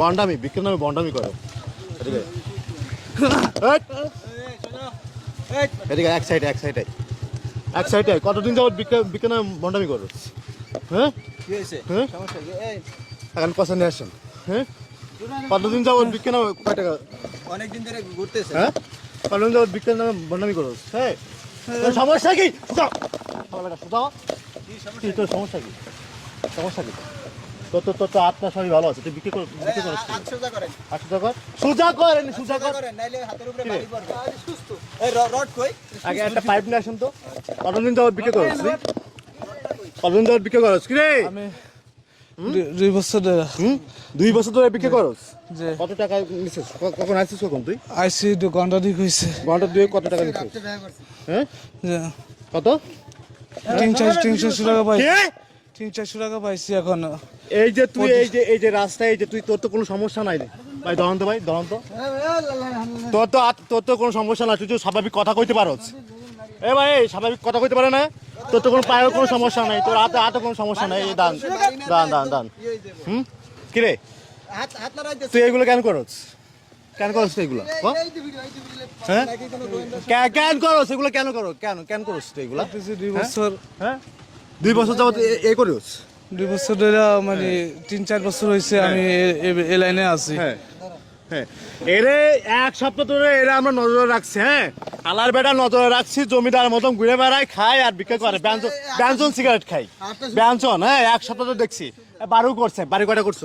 বন্ডামি বিক্রির নামে বন্ডামি করে এদিকে। এদিকে এক সাইডে এক সাইডে এক সাইডে কতদিন যাবত বিক্রি নামে বন্ডামি করো হ্যাঁ হ্যাঁ সমস্যা এখন কথা নিয়ে আসেন হ্যাঁ কতদিন যাবত বিক্রি নামে কয় টাকা অনেক দিন ধরে ঘুরতেছে হ্যাঁ কতদিন যাবত বিক্রির নামে বন্ডামি করো হ্যাঁ সমস্যা কি সুতাও কি কি তোর সমস্যা কি সমস্যা কি তোর তোর তো আত্মা সবই ভালো আছে। তুই বিক্রি কর বিক্রি করিস সোজা করেন। আটশো টাকা সুজা কর সুজা সোজা করেন নাইলে হাতের উপরে বাড়ি পড়বে। সুস্থ। এই রড কই? আগে একটা পাইপ নিয়ে আসুন তো। কতদিন যাবত বিক্রি করছ তুই কতদিন যাবত বিক্রি করছ কি রে? আমি দুই- দুই বছর ধরে হুম? দুই বছর ধরে বিক্রি করছ যে কত টাকা নিছিস? কখন আসছিস কখন তুই? আইসি দোকানটা ঠিক হয়েছে ঘণ্টা দুয়ে কত টাকা নিছিস? হ্যাঁ? যে কত? তিন চারশো তিন চারশো টাকা পাই। তিন চারশো টাকা পাইছি এখন। এই যে তুই এই যে এই যে রাস্তায় এই যে তুই তোর তো কোনো সমস্যা নাই রে। ভাই দহন্ত ভাই দহন্ত তোর তো তোর তো কোনো সমস্যা নাই তুই তো স্বাভাবিক কথা কইতে পারছ এ ভাই এই স্বাভাবিক কথা কইতে পারে না? তোর তো কোনো পায়ের কোনো সমস্যা নাই তোর হাতে হাতে কোনো সমস্যা নাই। এই দান দান দান দান হুম? কি রে? হাত হাত লড়াইতেছে তুই এগুলো কেন করছ কেন করছ তুই এগুলো? হ্যাঁ? কোনো করছ এগুলো কেন করো কেন কেন করছ তুই এগুলো? দুই বছর। হ্যাঁ? দুই বছর যাবত এ- এই করিস? দুই বছর ধরে মানে তিন চার বছর হয়েছে আমি এ- এ- লাইনে আছি। হ্যাঁ। হ্যাঁ। এরে এক সপ্তাহ ধরে এরা আমরা নজরে রাখছি হ্যাঁ? আলার বেটা নজরে রাখছি জমিদার মতন ঘুরে বেড়ায় খায় আর বিক্রি করে। ব্যঞ্জন ব্যঞ্জন সিগারেট খাই ব্যঞ্জন হ্যাঁ এক সপ্তাহ তো দেখছি। এ, বাড়িও করছে বাড়ি কয়টা করছ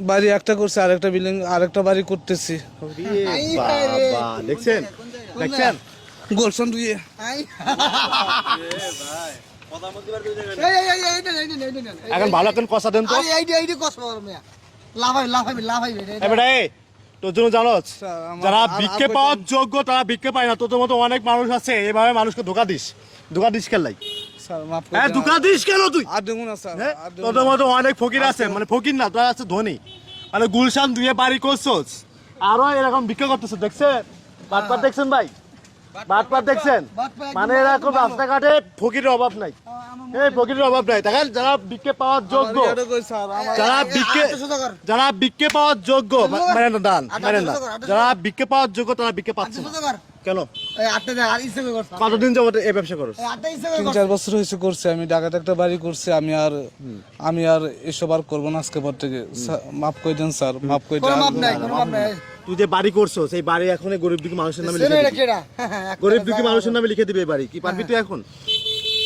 বাড়ি একটা করছে আরেকটা বিল্ডিং আরেকটা বাড়ি করতেছি। দেখছেন? দেখছেন? গোলশন দুই আই এখন ভালো এখন কষা দেন তো আরে এইটা এইটা কষ্ট পাবো মিয়া লাফাই লাফাই লাফাই এ বেটা তোর জন্য জানো যারা আর- আর ভিক্ষে পাওয়ার যোগ্য তারা ভিক্ষে পায় না তোর মতো অনেক মানুষ আছে এভাবে মানুষকে ধোকা দিস ধোকা দিস খেলাই স্যার মাফ করে হ্যাঁ ধোকা দিস কেন তুই হ্যাঁ না। মতো অনেক ফকির আছে মানে ফকির না তোরা আছে ধনী মানে গুলশান দুয়ে বাড়ি করছোস আরও এরকম ভিক্ষা করতেছে বাটপাত দেখছেন ভাই বাটপাত দেখছেন? মানে এরকম রাস্তাঘাটে ফকিরের অভাব নাই। এই ফকিরের অভাব নাই। দেখেন যারা পাওয়ার যোগ্য যারা কর যারা পাওয়ার যোগ্য মানে না দান মানে না। কর, যারা পাওয়ার যোগ্য তারা পাচ্ছে আটশো না। সোজা কর কেন? এই আটটা দেখ আর ইচ্ছে করে কর কতদিন যাবত এই ব্যবসা ইচ্ছে তিন চার বছর হয়েছে করছে আমি ঢাকাতে একটা বাড়ি করছি আমি আর আমি আর এসব আর করব না আজকে পর থেকে। মাফ করে দেন স্যার মাফ করে দেন। তুই যে বাড়ি করছ সেই বাড়ি এখন গরিব দুঃখী মানুষের নামে লিখে দিবি গরিব দুঃখী মানুষের নামে লিখে দিবে এই বাড়ি কি পারবি তুই এখন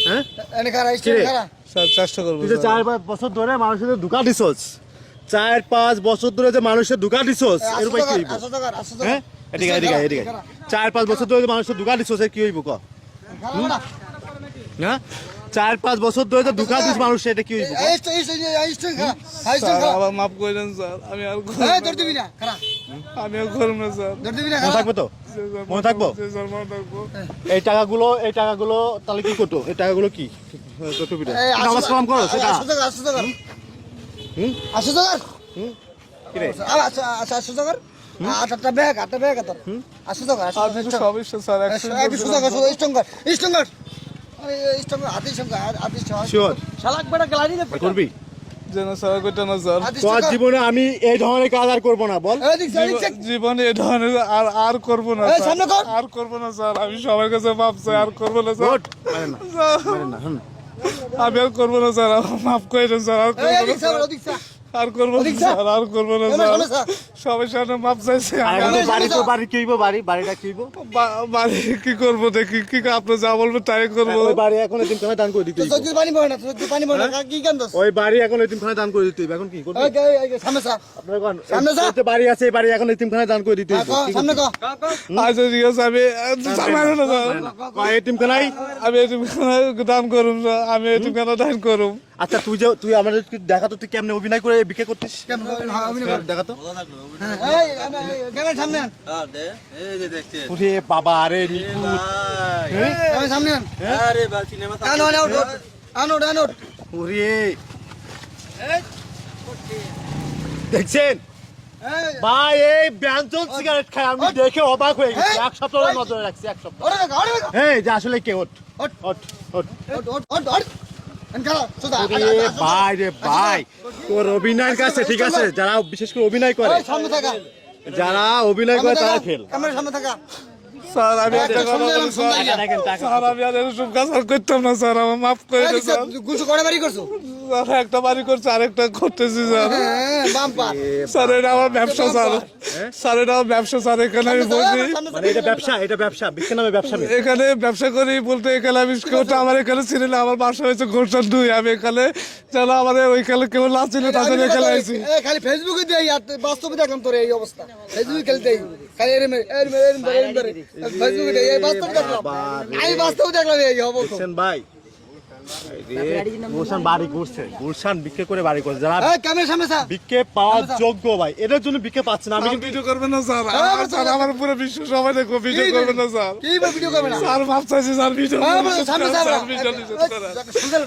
হ্যাঁ এনে খারা কি স্টেট রে? খারা স্যার চেষ্টা করব তুই যে চার পাঁচ বছর ধরে মানুষের ধোকা দিছস চার পাঁচ বছর ধরে যে মানুষের ধোকা দিছস এর উপায় কি হ্যাঁ এদিকে এদিকে এদিকে চার পাঁচ বছর ধরে মানুষের ধোকা দিছস এর কি হইব ক হ্যাঁ চার পাঁচ বছর ধরে যে ধোকা দিস মানুষ এটা কি হইব মাফ করে দেন স্যার আমি আর করব এই করব না স্যার মনে থাকবে তো? মনে থাকব? মনে টাকাগুলো এই টাকাগুলো তাহলে কি করতো? এই টাকাগুলো কি? কত নামাজ কালাম করো সেটা। আটশো টাকা আটশো টাকা হুম? আটশো টাকা হুম? কি রে? আর আচ্ছা আচ্ছা আটশো টাকা আটটা ব্যাগ আটটা ব্যাগ আটটা আটশো টাকা সবই স্যার একশো টাকা স্টঙ্গার স্টঙ্গার স্টঙ্গার শালাক বেটা না করবি? যেন স্যার কইটা না স্যার তোর জীবনে আমি এই ধরনের কাজ আর করব না বল। এই এই জীবন- জীবনে এ ধরনের আর আর করব না এই। আর করব না স্যার। আমি সবার কাছে মাপ চাই আর করব না স্যার। মানে মানে আমি আর করব না স্যার। মাফ করে দেন স্যার আর এই করব না আর করব না স্যার। আর করব না স্যার। সবার সামনে মাপ চাইছে বাড়ি তো বাড়ি কি বাড়ি বাড়িটা কি বাড়ি কি করব দেখি কি আপনি যা বলবেন তাই করব। ওই বাড়ি এখন এতিম খানায় দান করে দিতে হইব। পানি পড়ে না তোর পানি পড়ে না কি কান ওই বাড়ি এখন এতিম খানায় দান করে দিতে এখন কি করবি? এই এই এই সামনে স্যার। আপনার কোন সামনে যা। বাড়ি আছে এই বাড়ি এখন এতিম খানায় দান করে দিতে হইব সামনে কো আচ্ছা ঠিক আছে আমি সামনে না স্যার। এতিম খানায় আমি এটিমখানা দান করুম আমি এটিমখানা দান করুম। আচ্ছা তুই যে তুই আমাদের দেখা তো তুই কেমনে অভিনয় করে বিক্রি করতিস? কেমন দেখা তো এই ক্যামেরা সামনে আন। বাবা আরে নিকু ক্যামেরা সামনে আন। আনো আনো আনো। আনো ওরে। দেখছেন? ভাই এই ব্যঞ্জন সিগারেট খায় আমি দেখে অবাক হয়ে গেছি। এক সপ্তাহ ধরে নজরে রাখছি এক সপ্তাহ। এই যে আসলে কে? ওট ওঠ। ওঠ ওঠ ওঠ ওঠ খালা ভাই রে ভাই। তোর অভিনয়ের কাছে ঠিক আছে যারা বিশেষ করে অভিনয় করে। এই, সামনে থাকা। যারা অভিনয় করে তারা ফেল সামনে থাকা। স্যার আমি একটা কথা বলি স্যার। আমি আর এরকম কাজ আর করতাম না স্যার আমার মাফ করে দিন স্যার। গুছো করে বাড়ি করছ? স্যার একটা বাড়ি করছে আরেকটা করতেছি স্যার। হ্যাঁ স্যার এটা আমার ব্যবসা স্যার। স্যার এটা আমার ব্যবসা স্যার এখানে আমি মানে এটা ব্যবসা এটা ব্যবসা বিজ্ঞান ব্যবসা এখানে ব্যবসা করি বলতে এখানে আমি কেউটা আমার এখানে ছিল না আমার বাসা হয়েছে গোলশান দুই। আমি এখানে যেন আমার ওইখানে কেউ না ছিল তাদের এখানে আইছি। খালি ফেসবুকে দেই বাস্তবে দেখলাম তোর এই অবস্থা। ফেসবুকে খালি আমি বাস্তব দেখলাম। এই অবস্থা। ভাই? গুলশান বাড়ি করছে গুলশান বিক্রি করে বাড়ি করছে যারা ক্যামেরার সামনে স্যার। বিকে পাওয়ার যোগ্য ভাই এটার জন্য বিকে পাচ্ছে না। আমি ভিডিও করবেন না স্যার। আমার- স্যার। আমার পুরো বিশ্ব সবাই দেখো ভিডিও করবেন না স্যার। কি ভিডিও করবে স্যার মাপ স্যার ভিডিও হ্যাঁ, করবেন না, সামনে স্যার স্যার। ভিডিও নিষেধ করেন। সুন্দর